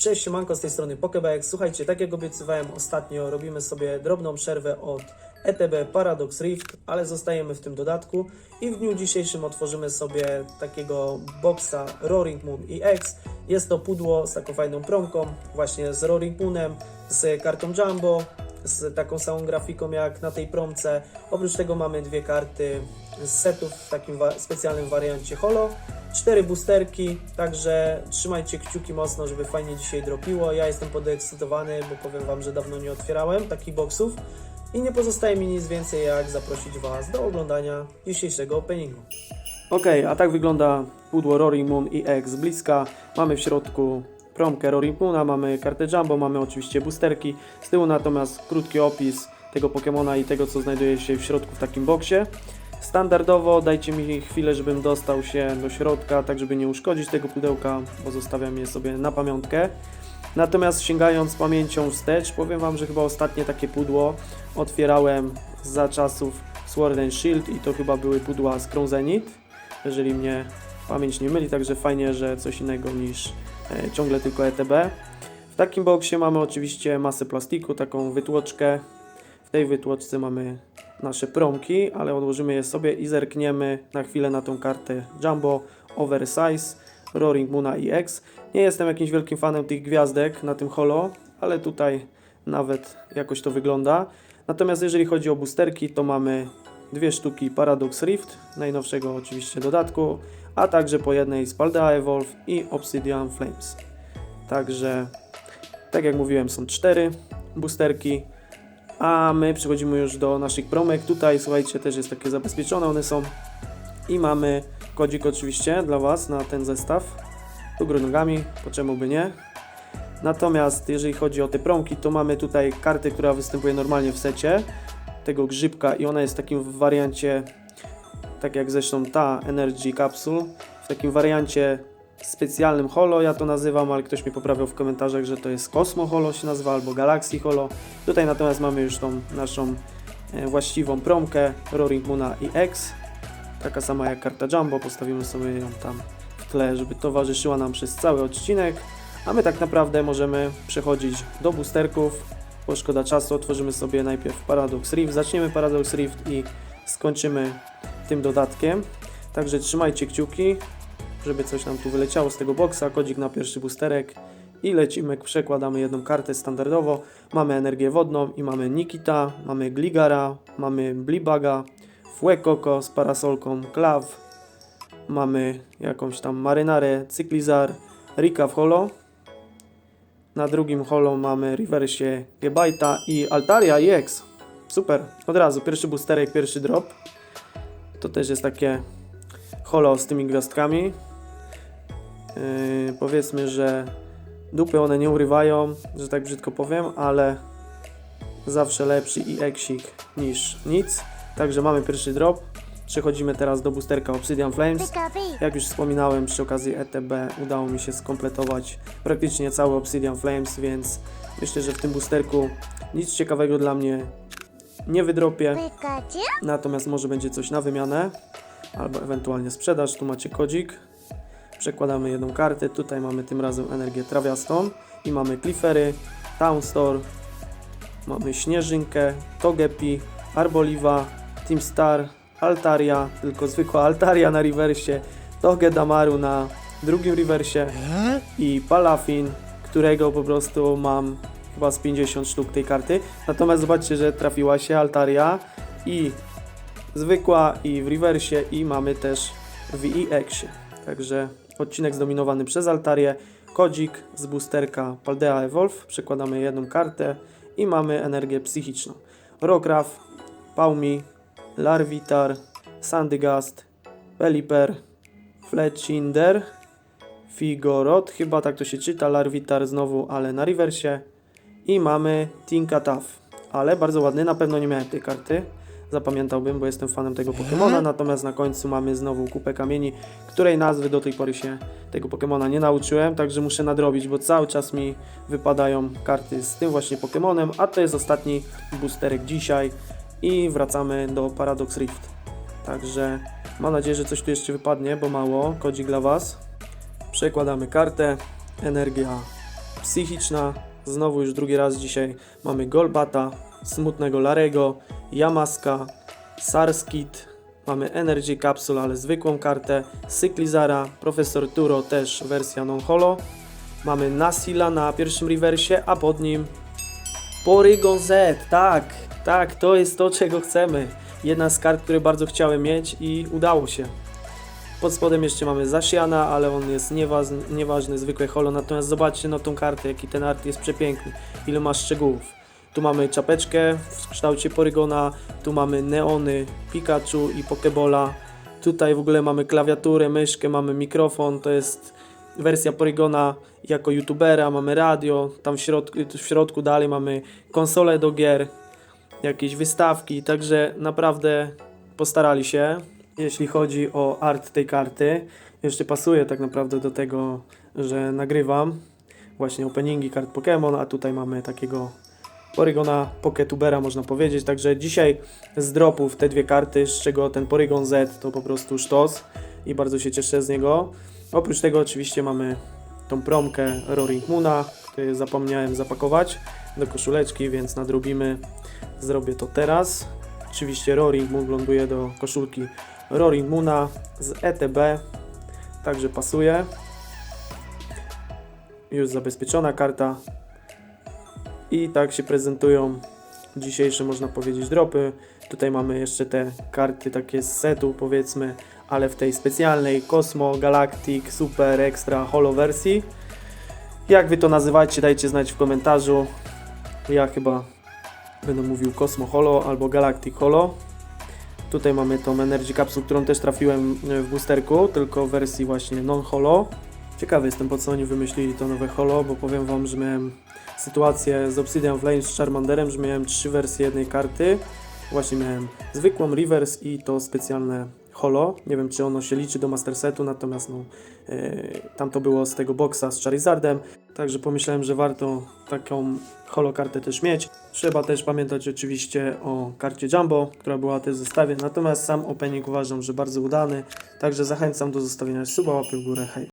Cześć, siemanko, z tej strony Pokebek. Słuchajcie, tak jak obiecywałem ostatnio, robimy sobie drobną przerwę od ETB Paradox Rift, ale zostajemy w tym dodatku i w dniu dzisiejszym otworzymy sobie takiego boxa Roaring Moon EX. Jest to pudło z taką fajną promką, właśnie z Roaring Moonem, z kartą Jumbo, z taką samą grafiką jak na tej promce. Oprócz tego mamy dwie karty z setów w takim wa- specjalnym wariancie holo. Cztery boosterki, także trzymajcie kciuki mocno, żeby fajnie dzisiaj dropiło. Ja jestem podekscytowany, bo powiem Wam, że dawno nie otwierałem takich boxów. I nie pozostaje mi nic więcej jak zaprosić Was do oglądania dzisiejszego openingu. Ok, a tak wygląda pudło Roaring Moon EX z bliska. Mamy w środku promkę Roaring Moona, mamy kartę Jumbo, mamy oczywiście boosterki. Z tyłu natomiast krótki opis tego Pokemona i tego, co znajduje się w środku w takim boksie. Standardowo dajcie mi chwilę, żebym dostał się do środka, tak żeby nie uszkodzić tego pudełka, bo zostawiam je sobie na pamiątkę. Natomiast sięgając pamięcią wstecz, powiem Wam, że chyba ostatnie takie pudło otwierałem za czasów Sword and Shield i to chyba były pudła z Crown Zenith, jeżeli mnie pamięć nie myli, także fajnie, że coś innego niż e, ciągle tylko ETB. W takim boksie mamy oczywiście masę plastiku, taką wytłoczkę. W tej wytłoczce mamy nasze promki, ale odłożymy je sobie i zerkniemy na chwilę na tą kartę Jumbo Oversize Roaring Moona EX. Nie jestem jakimś wielkim fanem tych gwiazdek na tym holo, ale tutaj nawet jakoś to wygląda. Natomiast jeżeli chodzi o boosterki, to mamy dwie sztuki Paradox Rift, najnowszego oczywiście dodatku, a także po jednej z Paldea Evolve i Obsidian Flames. Także, tak jak mówiłem, są cztery boosterki. A my przechodzimy już do naszych promek. Tutaj, słuchajcie, też jest takie zabezpieczone, one są. I mamy kodzik oczywiście dla Was na ten zestaw. Do góry nogami, po czemu by nie. Natomiast jeżeli chodzi o te promki, to mamy tutaj kartę, która występuje normalnie w secie. Tego grzybka i ona jest w takim wariancie, tak jak zresztą ta Energy Capsule, w takim wariancie specjalnym holo, ja to nazywam, ale ktoś mi poprawiał w komentarzach, że to jest Cosmo Holo się nazywa, albo Galaxy Holo. Tutaj natomiast mamy już tą naszą e, właściwą promkę Roaring Moona EX. Taka sama jak karta Jumbo, postawimy sobie ją tam w tle, żeby towarzyszyła nam przez cały odcinek. A my tak naprawdę możemy przechodzić do boosterków, bo szkoda czasu, otworzymy sobie najpierw Paradox Rift, zaczniemy Paradox Rift i skończymy tym dodatkiem. Także trzymajcie kciuki, żeby coś nam tu wyleciało z tego boksa, kodzik na pierwszy boosterek i lecimy, przekładamy jedną kartę standardowo. Mamy energię wodną i mamy Nikita, mamy Gligara, mamy Blibaga, Fuecoco z parasolką, Klaw, mamy jakąś tam Marynarę, Cyklizar, Rika w holo. Na drugim holo mamy Reversie, Gebajta i Altaria EX. Super, od razu pierwszy boosterek, pierwszy drop. To też jest takie holo z tymi gwiazdkami. Yy, powiedzmy, że dupy one nie urywają, że tak brzydko powiem, ale zawsze lepszy i eksik niż nic. Także mamy pierwszy drop. Przechodzimy teraz do boosterka Obsidian Flames. Jak już wspominałem, przy okazji ETB udało mi się skompletować praktycznie cały Obsidian Flames, więc myślę, że w tym boosterku nic ciekawego dla mnie nie wydropię. Natomiast może będzie coś na wymianę albo ewentualnie sprzedaż. Tu macie kodzik. Przekładamy jedną kartę. Tutaj mamy tym razem energię trawiastą i mamy Cliffery, Town Store, mamy Śnieżynkę, Togepi, Arboliva, Team Star, Altaria, tylko zwykła Altaria na rewersie, Togedamaru na drugim rewersie i Palafin, którego po prostu mam chyba z 50 sztuk tej karty. Natomiast zobaczcie, że trafiła się Altaria i zwykła i w rewersie i mamy też w EX-ie. Także odcinek zdominowany przez Altarię, kodzik z boosterka Paldea Evolve, przekładamy jedną kartę i mamy energię psychiczną. Rokraf, Paumi, Larvitar, Sandygast, Pelipper, Fletchinder, Figorot, chyba tak to się czyta, Larvitar znowu, ale na rewersie. I mamy Tinkataf, ale bardzo ładny, na pewno nie miałem tej karty. Zapamiętałbym, bo jestem fanem tego Pokemona, natomiast na końcu mamy znowu kupę kamieni, której nazwy do tej pory się tego Pokemona nie nauczyłem, także muszę nadrobić, bo cały czas mi wypadają karty z tym właśnie Pokemonem, a to jest ostatni boosterek dzisiaj i wracamy do Paradox Rift. Także mam nadzieję, że coś tu jeszcze wypadnie, bo mało, kodzik dla Was. Przekładamy kartę, energia psychiczna. Znowu już drugi raz dzisiaj mamy Golbata, Smutnego Larego, Yamaska, Sarskit, mamy Energy Capsule, ale zwykłą kartę, Cyclizara, Profesor Turo też wersja non-holo. Mamy Nasila na pierwszym rewersie, a pod nim Porygon Z, tak, tak, to jest to, czego chcemy. Jedna z kart, które bardzo chciałem mieć i udało się. Pod spodem jeszcze mamy Zashiana, ale on jest nieważny, nieważny zwykłe holo, natomiast zobaczcie na tą kartę, jaki ten art jest przepiękny, ile ma szczegółów. Tu mamy czapeczkę w kształcie Porygona, tu mamy neony, Pikachu i Pokebola. Tutaj w ogóle mamy klawiaturę, myszkę, mamy mikrofon, to jest wersja Porygona jako youtubera, mamy radio, tam w środku, w środku dalej mamy konsolę do gier, jakieś wystawki, także naprawdę postarali się, jeśli chodzi o art tej karty. Jeszcze pasuje tak naprawdę do tego, że nagrywam właśnie openingi kart Pokémon, a tutaj mamy takiego Porygona Poketubera można powiedzieć, także dzisiaj z dropów te dwie karty, z czego ten Porygon Z to po prostu sztos i bardzo się cieszę z niego. Oprócz tego oczywiście mamy tą promkę Roaring Moona, której zapomniałem zapakować do koszuleczki, więc nadrobimy. Zrobię to teraz. Oczywiście Roaring Moon ląduje do koszulki Roaring Moona z ETB, także pasuje. Już zabezpieczona karta. I tak się prezentują dzisiejsze, można powiedzieć, dropy. Tutaj mamy jeszcze te karty takie z setu, powiedzmy, ale w tej specjalnej Cosmo, Galactic, Super, Extra, Holo wersji. Jak wy to nazywacie, dajcie znać w komentarzu. Ja chyba będę mówił Cosmo Holo albo Galactic Holo. Tutaj mamy tą Energy Capsule, którą też trafiłem w boosterku, tylko w wersji właśnie non-holo. Ciekawy jestem, po co oni wymyślili to nowe holo, bo powiem wam, że miałem sytuację z Obsidian Flames z Charmanderem, że miałem trzy wersje jednej karty. Właśnie miałem zwykłą, reverse i to specjalne holo. Nie wiem, czy ono się liczy do Master Setu, natomiast no, yy, tam to było z tego boxa z Charizardem. Także pomyślałem, że warto taką holo kartę też mieć. Trzeba też pamiętać oczywiście o karcie Jumbo, która była też w zestawie. Natomiast sam opening uważam, że bardzo udany. Także zachęcam do zostawienia suba, łapy w górę. Hej!